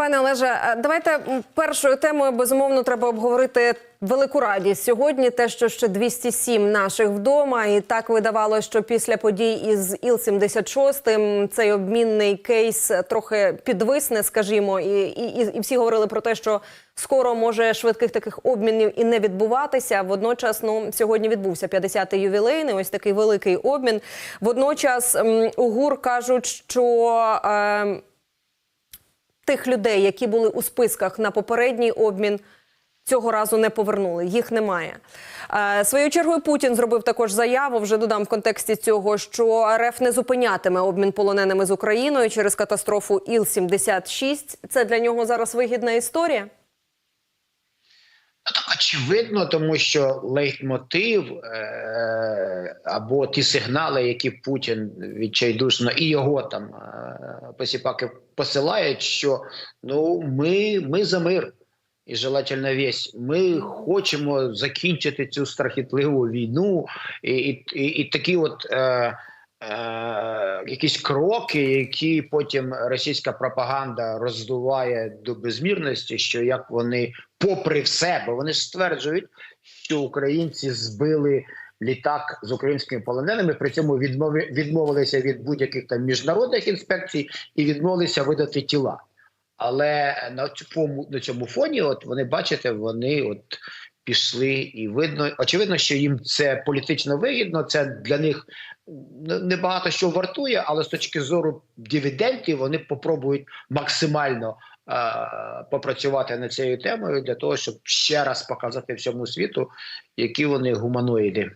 Пане Олеже, е, давайте першою темою безумовно треба обговорити велику радість сьогодні. Те, що ще 207 наших вдома, і так видавалося, що після подій із Іл-76 цей обмінний кейс трохи підвисне, скажімо, і, і, і всі говорили про те, що скоро може швидких таких обмінів і не відбуватися. Водночас, ну сьогодні відбувся 50-й ювілейний, ось такий великий обмін. Водночас у ГУР кажуть, що. Е, тих людей, які були у списках на попередній обмін, цього разу не повернули. Їх немає. Е, своєю чергою Путін зробив також заяву. Вже додам в контексті цього, що РФ не зупинятиме обмін полоненими з Україною через катастрофу Іл-76. Це для нього зараз вигідна історія. Очевидно, тому що лейтмотив е- або ті сигнали, які Путін відчайдушно і його там е- посіпаки посилають, що ну ми, ми за мир. І желательно весь. Ми хочемо закінчити цю страхітливу війну, і, і, і такі от е, е, якісь кроки, які потім російська пропаганда роздуває до безмірності, що як вони, попри все, бо вони стверджують, що українці збили літак з українськими полоненими, при цьому відмови, відмовилися від будь-яких там міжнародних інспекцій і відмовилися видати тіла. Але на цьому на цьому фоні, от вони бачите, вони от пішли, і видно, очевидно, що їм це політично вигідно. Це для них небагато що вартує, але з точки зору дивідендів вони попробують максимально е, попрацювати над цією темою для того, щоб ще раз показати всьому світу, які вони гуманоїди.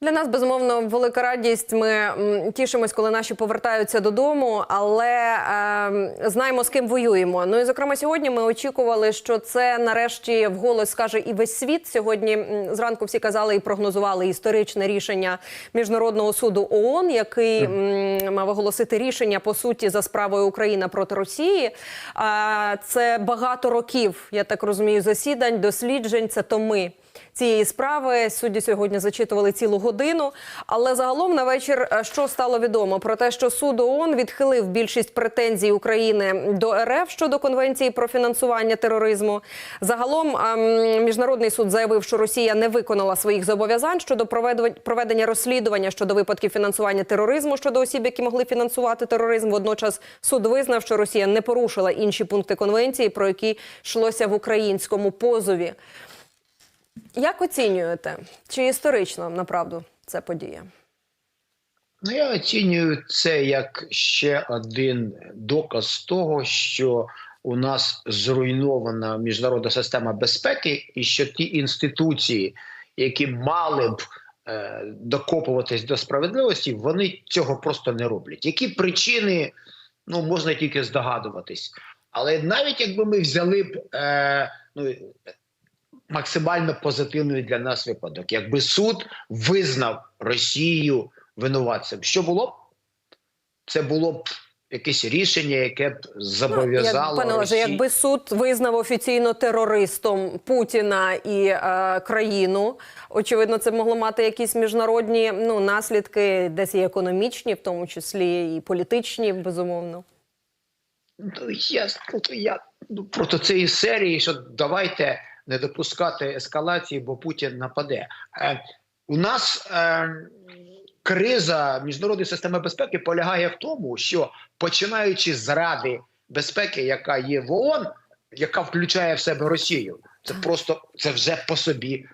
Для нас безумовно велика радість. Ми тішимось, коли наші повертаються додому, але е, знаємо з ким воюємо. Ну і зокрема, сьогодні ми очікували, що це нарешті вголос скаже і весь світ. Сьогодні зранку всі казали і прогнозували історичне рішення міжнародного суду ООН, який м, мав оголосити рішення по суті за справою Україна проти Росії. А це багато років, я так розумію, засідань, досліджень. Це томи цієї справи. Судді сьогодні зачитували цілу годину. Але загалом на вечір е, що стало відомо про те, що суд ООН відхилив більшість претензій України до РФ щодо конвенції про фінансування тероризму. Загалом ем, міжнародний суд заявив, що Росія не виконала своїх зобов'язань щодо проведення- проведення розслідування щодо випадків фінансування тероризму щодо осіб, які могли фінансувати тероризм. Водночас суд визнав, що Росія не порушила інші пункти конвенції, про які йшлося в українському позові. Як оцінюєте, чи історично направду це подія? Ну, я оцінюю це як ще один доказ того, що у нас зруйнована міжнародна система безпеки, і що ті інституції, які мали б е, докопуватись до справедливості, вони цього просто не роблять. Які причини ну можна тільки здогадуватись, але навіть якби ми взяли б е, ну, максимально позитивний для нас випадок, якби суд визнав Росію винуватцем, що було б? Це було б якесь рішення, яке б зобов'язало Ну, як, пане Росію. якби суд визнав офіційно терористом Путіна і е, країну, очевидно, це могло мати якісь міжнародні ну наслідки, десь і економічні, в тому числі і політичні, безумовно. Ну, я, ну, я ну, проти цієї серії, що давайте не допускати ескалації, бо Путін нападе. Е, у нас е, криза міжнародної системи безпеки полягає в тому, що починаючи з Ради безпеки, яка є в ООН, яка включає в себе Росію, це просто це вже по собі.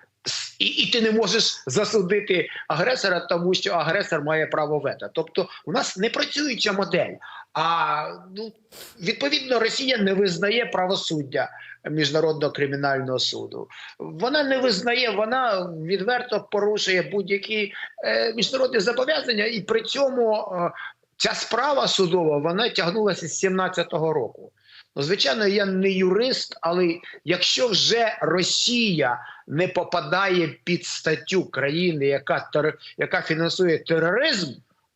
І, і ти не можеш засудити агресора, тому що агресор має право вето. Тобто, у нас не працююча модель. А ну відповідно Росія не визнає правосуддя міжнародного кримінального суду. Вона не визнає, вона відверто порушує будь-які е, міжнародні зобов'язання, і при цьому е, ця справа судова вона тягнулася з 17-го року. Ну, звичайно, я не юрист, але якщо вже Росія не попадає під статтю країни, яка тер... яка фінансує тероризм,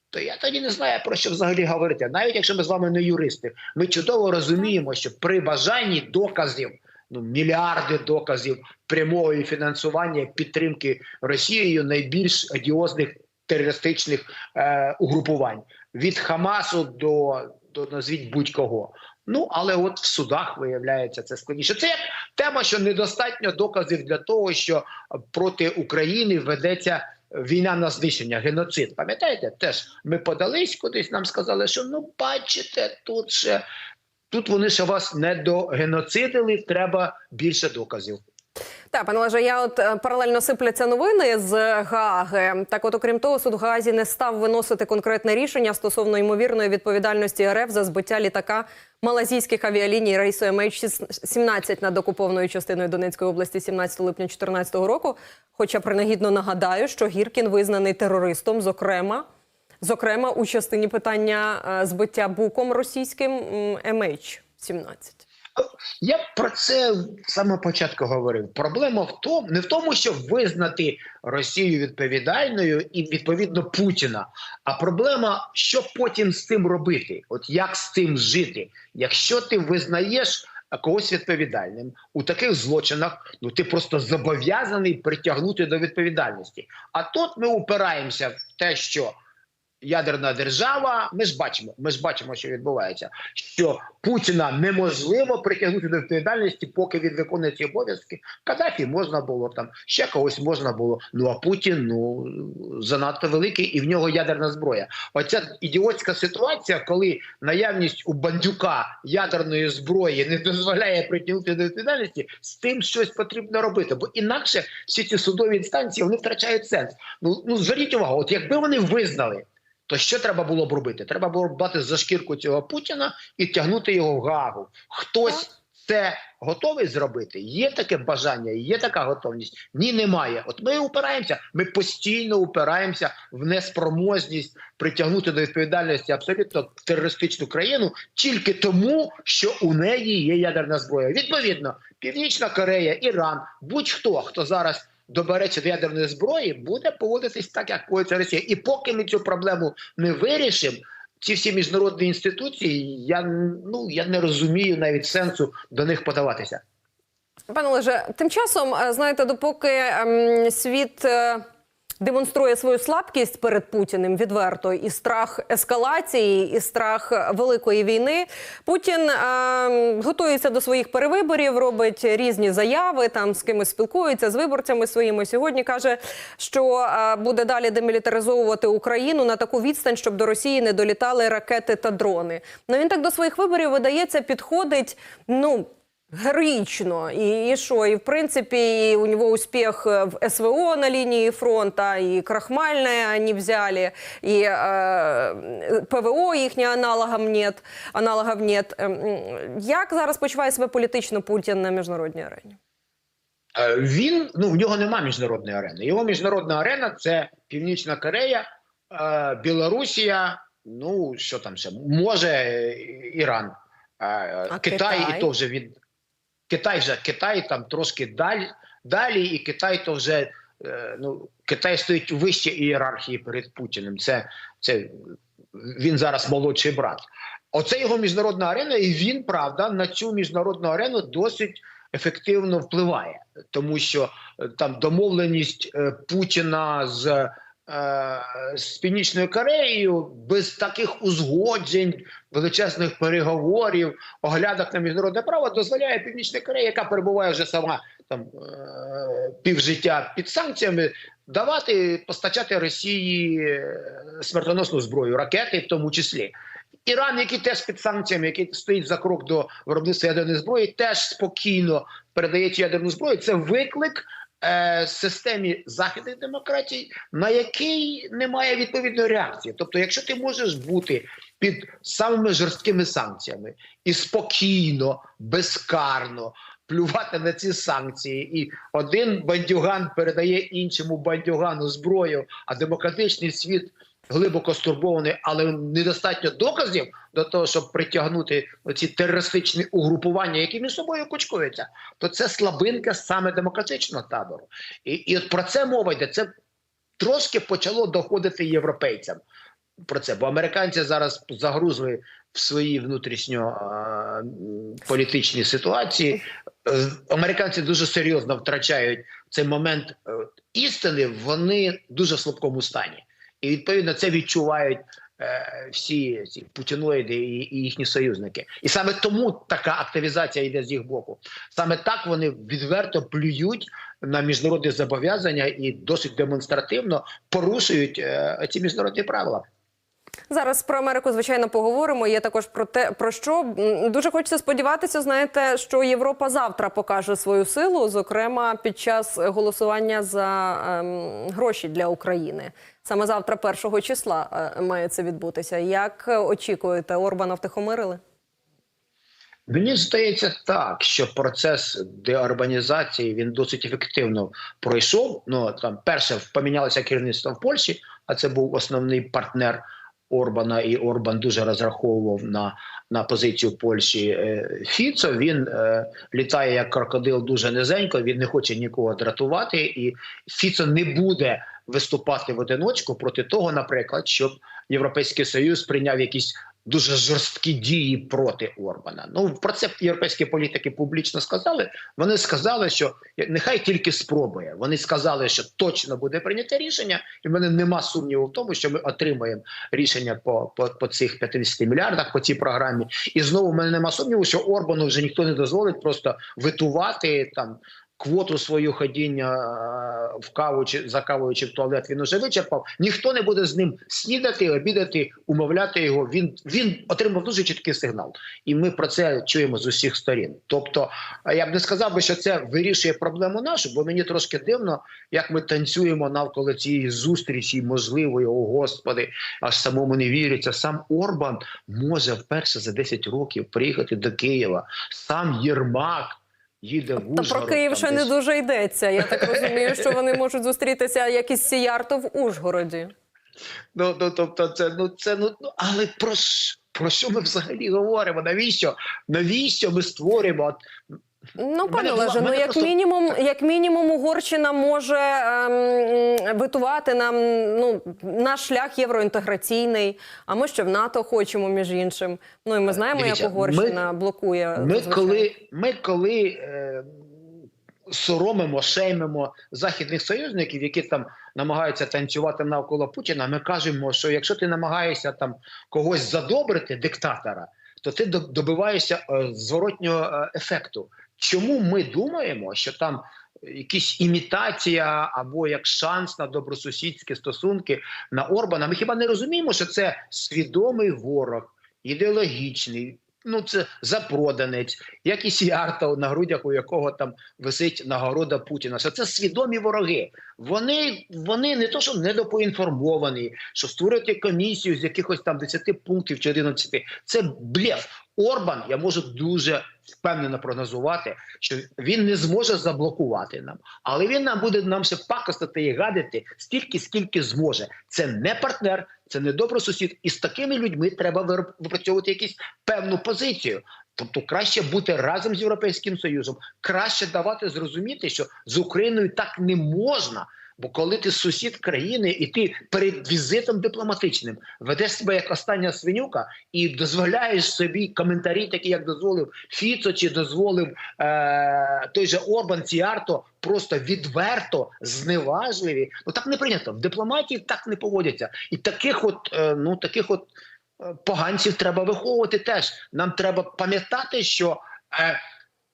то я тоді не знаю про що взагалі говорити. Навіть якщо ми з вами не юристи, ми чудово розуміємо, що при бажанні доказів, ну мільярди доказів прямого фінансування підтримки Росією найбільш одіозних терористичних е, угрупувань від Хамасу до, до назвіть будь-кого. Ну але от в судах виявляється це складніше. Це тема, що недостатньо доказів для того, що проти України ведеться війна на знищення, геноцид. Пам'ятаєте, теж ми подались кудись. Нам сказали, що ну бачите, тут ще тут вони ще вас не догеноцидили. Треба більше доказів. Так, пане Олеже, я от е, паралельно сипляться новини з Гааги. Так, от, окрім того, суд Гаазі не став виносити конкретне рішення стосовно ймовірної відповідальності РФ за збиття літака малазійських авіаліній рейсу MH17 над окупованою частиною Донецької області 17 липня 2014 року. Хоча принагідно нагадаю, що Гіркін визнаний терористом, зокрема. Зокрема, у частині питання е, збиття буком російським м, MH17. Я про це самого початку говорив. Проблема в тому, не в тому, щоб визнати Росію відповідальною і відповідно Путіна. А проблема, що потім з цим робити, от як з цим жити, якщо ти визнаєш. Когось відповідальним у таких злочинах, ну ти просто зобов'язаний притягнути до відповідальності. А тут ми упираємося в те, що ядерна держава. Ми ж бачимо, ми ж бачимо, що відбувається. Що Путіна неможливо притягнути до відповідальності, поки він виконує ці обов'язки. Каддафі можна було там, ще когось можна було. Ну а Путін ну занадто великий, і в нього ядерна зброя. Оця ідіотська ситуація, коли наявність у бандюка ядерної зброї не дозволяє притягнути до відповідальності, з тим щось потрібно робити. Бо інакше всі ці судові інстанції вони втрачають сенс. Ну ну зверніть увагу, от якби вони визнали. То що треба було б робити? Треба було б брати за шкірку цього Путіна і тягнути його в Гагу. Хтось це готовий зробити? Є таке бажання, є така готовність? Ні, немає. От ми упираємося. Ми постійно упираємося в неспроможність притягнути до відповідальності абсолютно терористичну країну тільки тому, що у неї є ядерна зброя. Відповідно, Північна Корея, Іран, будь-хто хто зараз добереться до ядерної зброї, буде поводитись так, як поводиться Росія. І поки ми цю проблему не вирішимо, ці всі міжнародні інституції, я ну я не розумію навіть сенсу до них подаватися. Пане Олеже, тим часом, е, знаєте, допоки ем, світ е, демонструє свою слабкість перед Путіним відверто і страх ескалації, і страх великої війни, Путін ем, готується до своїх перевиборів, робить різні заяви, там з кимось спілкується з виборцями своїми. Сьогодні каже, що е, буде далі демілітаризовувати Україну на таку відстань, щоб до Росії не долітали ракети та дрони. Ну він так до своїх виборів видається, підходить. Ну Героїчно. І, і що? І в принципі, і у нього успіх в СВО на лінії фронту, і Крахмальне они взяли, і е, ПВО їхнє аналогом нет, аналогов нет. Ем, Як зараз почуває себе політично Путін на міжнародній арені? Е, Він ну в нього нема міжнародної арени. Його міжнародна арена це Північна Корея, е, Білорусія. Ну що там ще може е, Іран, Е, А Китай, Китай? і то вже від Китай вже Китай там трошки далі, далі, і Китай то вже е, ну Китай стоїть вище ієрархії перед Путіним. Це, це він зараз молодший брат. Оце його міжнародна арена, і він правда на цю міжнародну арену досить ефективно впливає, тому що е, там домовленість е, Путіна з, з Північною Кореєю без таких узгоджень, величезних переговорів, оглядок на міжнародне право дозволяє Північній Кореї, яка перебуває вже сама там е, півжиття під санкціями, давати постачати Росії е, смертоносну зброю, ракети в тому числі. Іран, який теж під санкціями, який стоїть за крок до виробництва ядерної зброї, теж спокійно передає ядерну зброю. Це виклик е, системі західних демократій, на який немає відповідної реакції. Тобто, якщо ти можеш бути під самими жорсткими санкціями і спокійно, безкарно плювати на ці санкції, і один бандюган передає іншому бандюгану зброю, а демократичний світ глибоко стурбований, але недостатньо доказів до того, щоб притягнути ці терористичні угрупування, які між собою кучкуються, то це слабинка саме демократичного табору. І, і от про це мова йде. Це трошки почало доходити європейцям про це, бо американці зараз загрузли в свої внутрішньо а, ситуації. Е, Американці дуже серйозно втрачають цей момент е, істини. Вони в дуже слабкому стані, і відповідно це відчувають е, всі ці путіноїди і, і їхні союзники. І саме тому така активізація йде з їх боку. Саме так вони відверто плюють на міжнародні зобов'язання і досить демонстративно порушують е, ці міжнародні правила. Зараз про Америку звичайно поговоримо. Є також про те, про що дуже хочеться сподіватися. Знаєте, що Європа завтра покаже свою силу, зокрема під час голосування за ем, гроші для України. Саме завтра, 1 числа, е, має це відбутися. Як е, очікуєте, Орбана втихомирили? Мені здається так, що процес деурбанізації він досить ефективно пройшов. Ну там перше помінялося керівництво в Польщі, а це був основний партнер Орбана, і Орбан дуже розраховував на, на позицію Польщі. Е, Фіцо він е, літає як крокодил дуже низенько. Він не хоче нікого дратувати, і Фіцо не буде виступати в одиночку проти того, наприклад, щоб Європейський Союз прийняв якісь дуже жорсткі дії проти Орбана. Ну про це європейські політики публічно сказали. Вони сказали, що нехай тільки спробує. Вони сказали, що точно буде прийняте рішення, і в мене нема сумніву в тому, що ми отримаємо рішення по, по, по цих 50 мільярдах по цій програмі. І знову в мене нема сумніву, що Орбану вже ніхто не дозволить просто витувати там. Квоту свою ходіння е, в каву чи за кавою чи в туалет він уже вичерпав. Ніхто не буде з ним снідати, обідати, умовляти його. Він він отримав дуже чіткий сигнал, і ми про це чуємо з усіх сторін. Тобто, е, я б не сказав би, що це вирішує проблему нашу, бо мені трошки дивно, як ми танцюємо навколо цієї зустрічі, можливої, о господи, аж самому не віриться. Сам Орбан може вперше за 10 років приїхати до Києва. Сам Єрмак. Їде в Та про Київ ще десь. не дуже йдеться. Я так розумію, що вони можуть зустрітися як із Сіярто в Ужгороді. Ну, ну тобто, це ну це ну, ну але про про що ми взагалі говоримо? Навіщо? Навіщо ми створюємо? От, Ну, пане Олеже, ну як просто- мінімум, як мінімум, Угорщина може ем, витувати нам ну наш шлях євроінтеграційний. А ми ще в НАТО хочемо, між іншим. Ну і ми знаємо, Дивіться, як Угорщина блокує. Ми зазвичай. коли, ми коли е, соромимо, шеймимо західних союзників, які там намагаються танцювати навколо Путіна, ми кажемо, що якщо ти намагаєшся там когось задобрити, диктатора, то ти до- добиваєшся е, зворотнього е, ефекту. Чому ми думаємо, що там якісь імітація або як шанс на добросусідські стосунки на Орбана? Ми хіба не розуміємо, що це свідомий ворог, ідеологічний, ну це запроданець, як і Сіарта, на грудях у якого там висить нагорода Путіна. Що це свідомі вороги. Вони, вони не то, що недопоінформовані, що створити комісію з якихось там 10 пунктів чи 11. Це блеф. Орбан, я можу дуже впевнено прогнозувати, що він не зможе заблокувати нам, але він нам буде нам ще пакостити і гадити стільки, скільки зможе. Це не партнер, це не добросусід. І з такими людьми треба випрацьовувати якусь певну позицію. Тобто краще бути разом з Європейським Союзом, краще давати зрозуміти, що з Україною так не можна. Бо коли ти сусід країни, і ти перед візитом дипломатичним ведеш себе як остання свинюка і дозволяєш собі коментарі, такі як дозволив Фіцо, чи дозволив е- той же Орбан Ціарто, просто відверто зневажливі. Ну так не прийнято. В дипломатії так не поводяться. І таких, от е, ну таких от е, поганців треба виховувати теж. Нам треба пам'ятати, що е,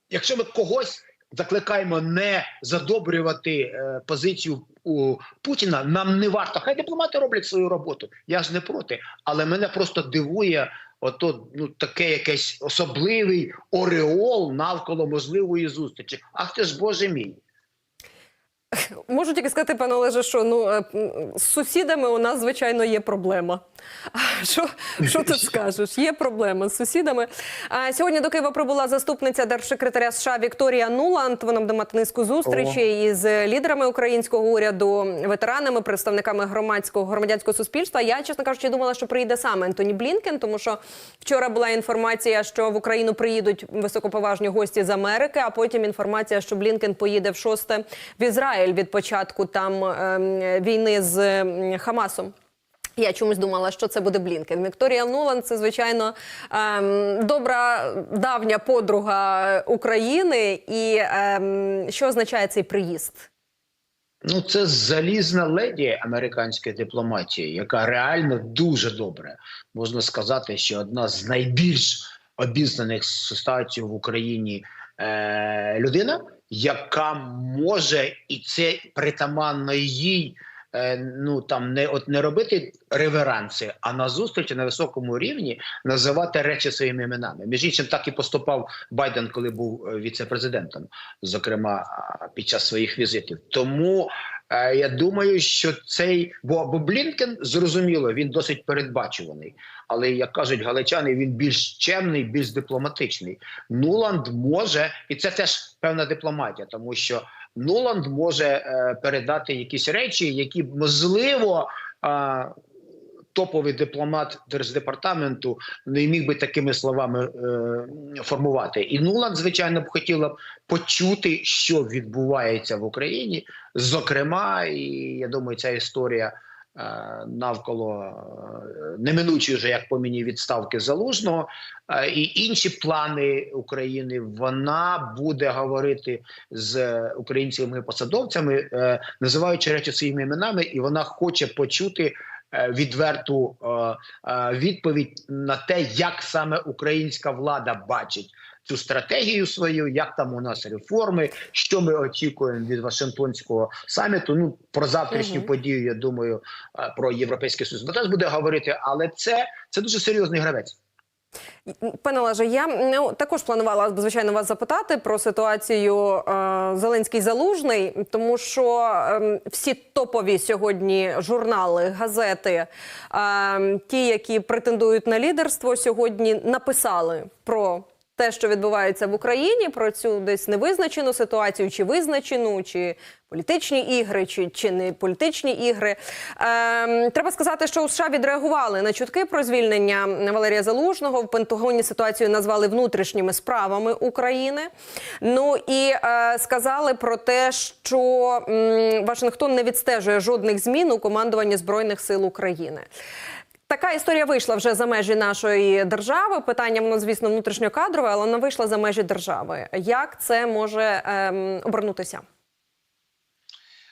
якщо ми когось закликаємо не задобрювати е, позицію у Путіна, нам не варто. Хай дипломати роблять свою роботу. Я ж не проти. Але мене просто дивує. Ото ну таке якесь особливий ореол навколо можливої зустрічі. Ах ти ж боже мій. Можу тільки сказати, пане Олеже, що ну е, з сусідами у нас звичайно є проблема. Що, що тут скажеш? Є проблема з сусідами. А сьогодні до Києва прибула заступниця держсекретаря США Вікторія Нуланд. Вона буде мати низку зустрічей із лідерами українського уряду, ветеранами, представниками громадського громадянського суспільства. Я, чесно кажучи, думала, що приїде саме Ентоні Блінкен, тому що вчора була інформація, що в Україну приїдуть високоповажні гості з Америки. А потім інформація, що Блінкен поїде в шосте в Ізраїль від початку там ем, війни з ем, Хамасом. Я чомусь думала, що це буде Блінкен. Вікторія Нуланд це звичайно ем, добра давня подруга України. І ем, що означає цей приїзд? Ну, це залізна леді американської дипломатії, яка реально дуже добре можна сказати, що одна з найбільш обізнаних ситуацій в Україні е, людина, яка може і це притаманно їй. е, Ну там не от не робити реверанси, а на зустрічі на високому рівні називати речі своїми іменами. Між іншим, так і поступав Байден, коли був е, віце-президентом, зокрема під час своїх візитів. Тому я думаю, що цей бо, бо Блінкен зрозуміло, він досить передбачуваний. Але як кажуть галичани, він більш чемний, більш дипломатичний. Нуланд може, і це теж певна дипломатія, тому що Нуланд може е, передати якісь речі, які можливо. Топовий дипломат держдепартаменту не міг би такими словами е, формувати. І Нуланд, звичайно, б хотіла б почути, що відбувається в Україні. Зокрема, і я думаю, ця історія е, навколо е, неминучої вже, як по мені, відставки залужного е, і інші плани України. Вона буде говорити з українськими посадовцями, називаючи речі своїми іменами, і вона хоче почути. Е, Відверту е, е, відповідь на те, як саме українська влада бачить цю стратегію свою, як там у нас реформи, що ми очікуємо від Вашингтонського саміту. Ну про завтрашню Мгм. подію, я думаю, про європейський союз Бо теж буде говорити, але це, це дуже серйозний гравець. Пане Леже, я ну, також планувала звичайно вас запитати про ситуацію е, Зеленський Залужний, тому що е, всі топові сьогодні журнали, газети, е, ті, які претендують на лідерство, сьогодні написали про. Те, що відбувається в Україні, про цю десь невизначену ситуацію, чи визначену, чи політичні ігри, чи, чи не політичні ігри. Ем, треба сказати, що у США відреагували на чутки про звільнення Валерія Залужного. В Пентагоні ситуацію назвали внутрішніми справами України. Ну і е, сказали про те, що м, Вашингтон не відстежує жодних змін у командуванні збройних сил України. Така історія вийшла вже за межі нашої держави. Питання воно, звісно, внутрішньокадрове, але вона вийшла за межі держави. Як це може ем, обернутися?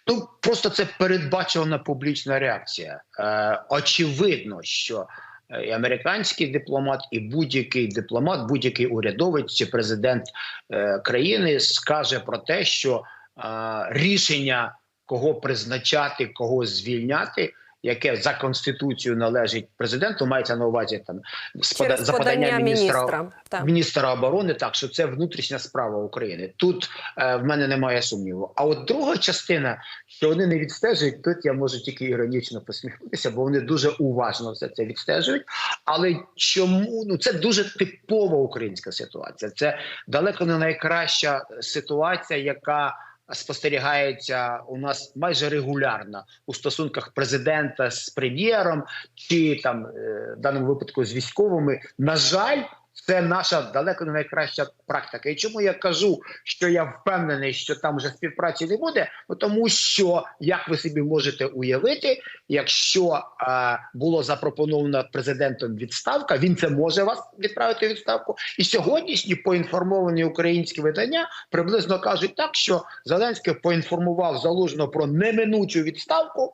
Ну просто це передбачувана публічна реакція. Е, очевидно, що е, і американський дипломат, і будь-який дипломат, будь-який урядовець чи президент е, країни скаже про те, що е, рішення кого призначати, кого звільняти. Яке за конституцією належить президенту, мається на увазі там з пода- Через подання міністра. Так. міністра оборони, так що це внутрішня справа України. Тут е, в мене немає сумніву. А от друга частина, що вони не відстежують, тут я можу тільки іронічно посміхнутися, бо вони дуже уважно все це відстежують. Але чому ну це дуже типова українська ситуація? Це далеко не найкраща ситуація, яка спостерігається у нас майже регулярно у стосунках президента з прем'єром, чи там е, в даному випадку з військовими. На жаль, це наша далеко не найкраща практика. І чому я кажу, що я впевнений, що там вже співпраці не буде? Ну тому що як ви собі можете уявити, якщо е, було запропоновано президентом відставка, він це може вас відправити відставку. І сьогоднішні поінформовані українські видання приблизно кажуть так, що Зеленський поінформував залужно про неминучу відставку.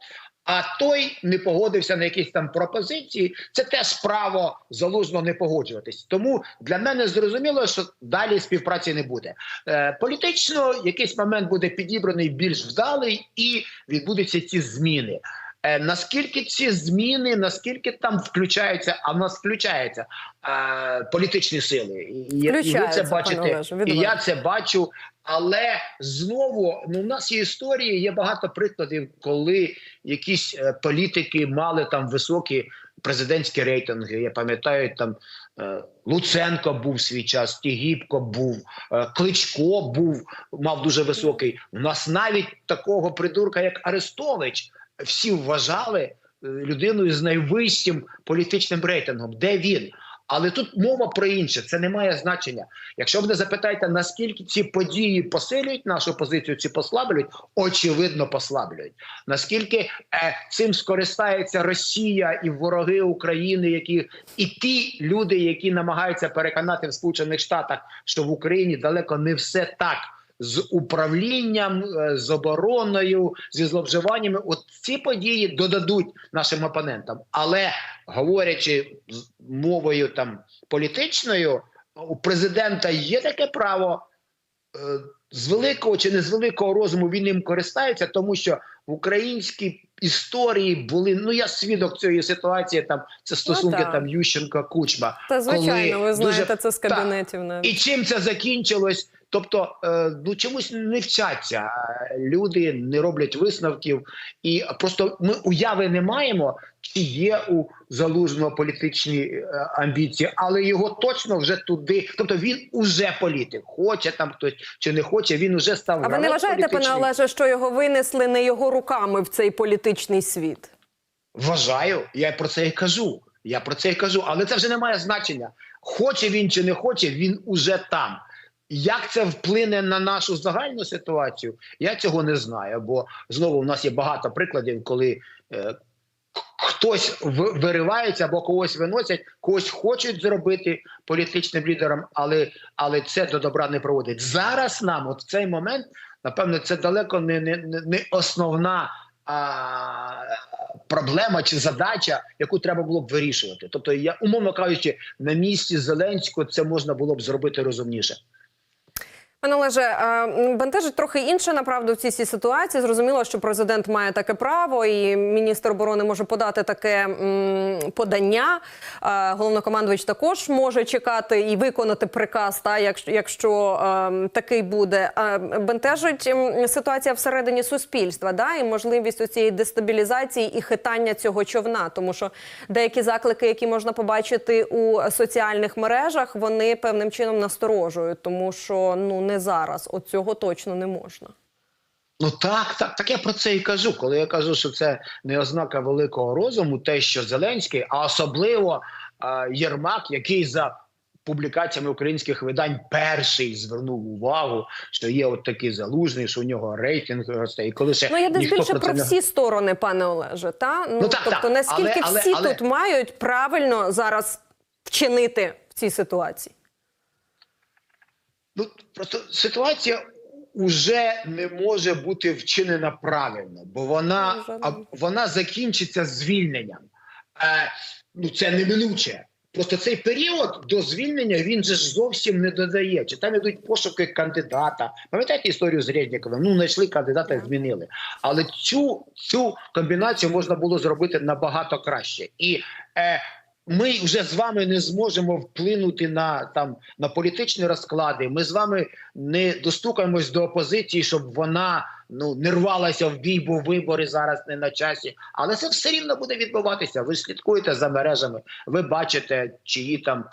А той не погодився на якісь там пропозиції. Це теж право залужно не погоджуватись. Тому для мене зрозуміло, що далі співпраці не буде. Е, політично якийсь момент буде підібраний більш вдалий, і відбудуться ці зміни. Е, наскільки ці зміни, наскільки там включаються, а в нас включаються е, політичні сили, і, і- ви це бачите, і я це бачу. Але знову ну, у нас є історії, є багато прикладів, коли якісь е, політики мали там високі президентські рейтинги. Я пам'ятаю, там е, Луценко був свій час, Тігіпко був, е, Кличко був, мав дуже високий. У нас навіть такого придурка, як Арестович, всі вважали е, людиною з найвищим політичним рейтингом. Де він? Але тут мова про інше, це не має значення. Якщо мене запитаєте, наскільки ці події посилюють нашу позицію чи послаблюють, очевидно, послаблюють. Наскільки е, цим скористається Росія і вороги України, які і ті люди, які намагаються переконати в Сполучених Штатах, що в Україні далеко не все так. З управлінням, е, з обороною, зі зловживаннями. От ці події додадуть нашим опонентам. Але говорячи мовою там політичною, у президента є таке право. е, З великого чи не з великого розуму він ним користається, тому що в українській історії були. Ну я свідок цієї ситуації. Там це стосунки так. там Ющенка Кучма. Та звичайно, коли ви знаєте дуже- це з кабінетів. навіть. І чим це закінчилось? Тобто, е, ну чомусь не вчаться е, люди, не роблять висновків, і просто ми уяви не маємо, чи є у залужного політичні е, амбіції, але його точно вже туди. Тобто він уже політик, хоче там хтось чи не хоче. Він уже став А ви не вважаєте, пане. Олеже, що його винесли не його руками в цей політичний світ? Вважаю, я про це і кажу. Я про це і кажу, але це вже не має значення. Хоче він чи не хоче, він уже там. Як це вплине на нашу загальну ситуацію, я цього не знаю. Бо знову в нас є багато прикладів, коли е, хтось виривається або когось виносять, когось хочуть зробити політичним лідером, але, але це до добра не проводить. Зараз нам, от в цей момент, напевно, це далеко не, не, не основна а, проблема чи задача, яку треба було б вирішувати. Тобто, я умовно кажучи, на місці Зеленського це можна було б зробити розумніше. Пане Олеже, е, бентежить трохи інше направду в цій ситуації. Зрозуміло, що президент має таке право, і міністр оборони може подати таке подання. Е, Головнокомандувач також може чекати і виконати приказ, та якщо, якщо е, такий буде. Бентежить ситуація всередині суспільства, да, і можливість цієї дестабілізації і хитання цього човна, тому що деякі заклики, які можна побачити у соціальних мережах, вони певним чином насторожують, тому що ну не зараз. От цього точно не можна. Ну так, так, так я про це і кажу. Коли я кажу, що це не ознака великого розуму, те, що Зеленський, а особливо е, Єрмак, який за публікаціями українських видань перший звернув увагу, що є от такий залужний, що у нього рейтинг росте. І коли ще Ну я десь більше про про не всі сторони, пане Олеже. Та ну, Ну, так, тобто, так. наскільки Але- але- всі але- тут мають правильно зараз вчинити в цій ситуації? Ну просто ситуація вже не може бути вчинена правильно, бо вона, Вже вона закінчиться звільненням. Е, ну це неминуче. Просто цей період до звільнення він же ж зовсім не додає. Чи там ідуть пошуки кандидата? Пам'ятаєте історію з Резніковим? Ну знайшли кандидата, і змінили. Але цю, цю комбінацію можна було зробити набагато краще. І е, ми вже з вами не зможемо вплинути на там на політичні розклади. Ми з вами не достукаємось до опозиції, щоб вона ну не рвалася в бій, бо вибори зараз не на часі. Але це все рівно буде відбуватися. Ви слідкуєте за мережами, ви бачите, чиї там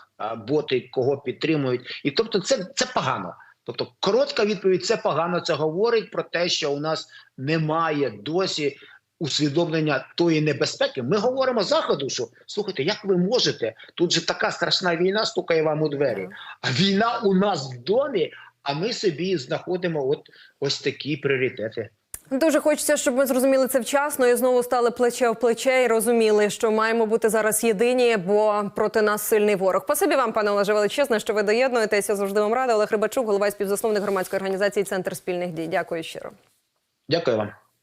боти кого підтримують, і тобто, це, це погано. Тобто, коротка відповідь це погано. Це говорить про те, що у нас немає досі усвідомлення тої небезпеки. Ми говоримо заходу, що слухайте, як ви можете? Тут же така страшна війна стукає вам у двері. А війна у нас в домі. А ми собі знаходимо от ось такі пріоритети. Дуже хочеться, щоб ми зрозуміли це вчасно і знову стали плече в плече і розуміли, що маємо бути зараз єдині, бо проти нас сильний ворог. Спасибі вам, пане Олеже, величезне, що ви доєднуєтеся. Завжди вам рада. Олег Рибачук, голова і співзасновник громадської організації Центр спільних дій. Дякую щиро. Дякую вам.